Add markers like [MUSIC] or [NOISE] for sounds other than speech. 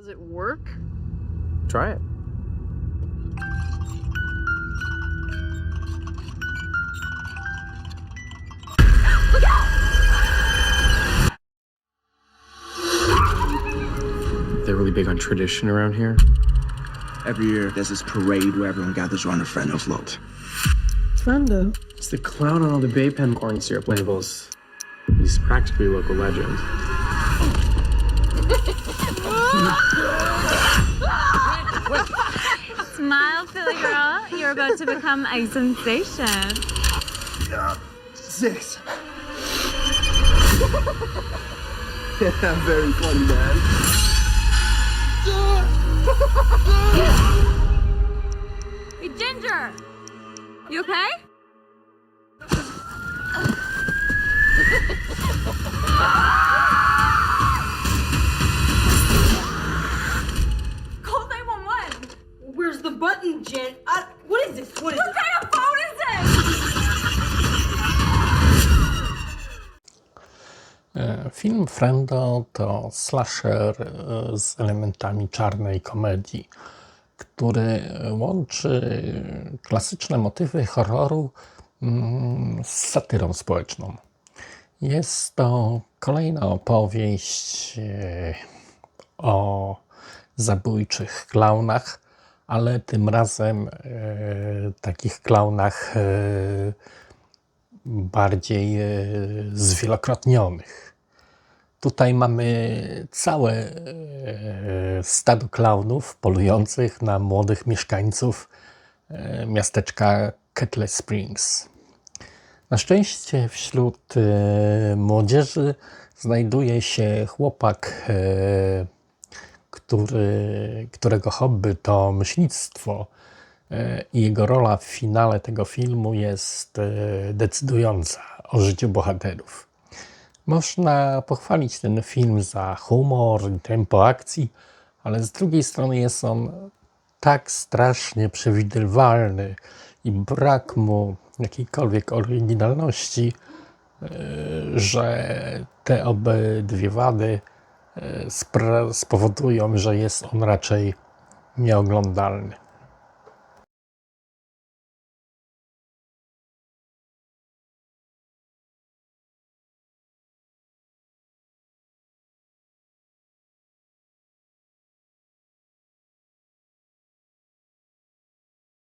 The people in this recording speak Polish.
Does it work? Try it. They're really big on tradition around here. Every year, there's this parade where everyone gathers around a friend Frendo float. Frendo. It's the clown on all the Bay Pen corn syrup labels. He's practically a local legend. Smile, Philly girl. You're about to become a sensation. Six. yeah, [LAUGHS] very funny, man. Hey, Ginger! You okay? This? What is What this? kind of phone is this? Film Frendo to slasher e, z elementami czarnej komedii, który łączy klasyczne motywy horroru mm, z satyrą społeczną. Jest to kolejna opowieść e, o zabójczych klaunach, ale tym razem e, takich klaunach e, bardziej e, zwielokrotnionych. Tutaj mamy całe stado klaunów polujących na młodych mieszkańców miasteczka Kettle Springs. Na szczęście wśród młodzieży znajduje się chłopak, który, którego hobby to myślnictwo. E, I jego rola w finale tego filmu jest e, decydująca o życiu bohaterów. Można pochwalić ten film za humor i tempo akcji, ale z drugiej strony jest on tak strasznie przewidywalny i brak mu jakiejkolwiek oryginalności, e, że te obydwie wady spowodują, że jest on raczej nieoglądalny.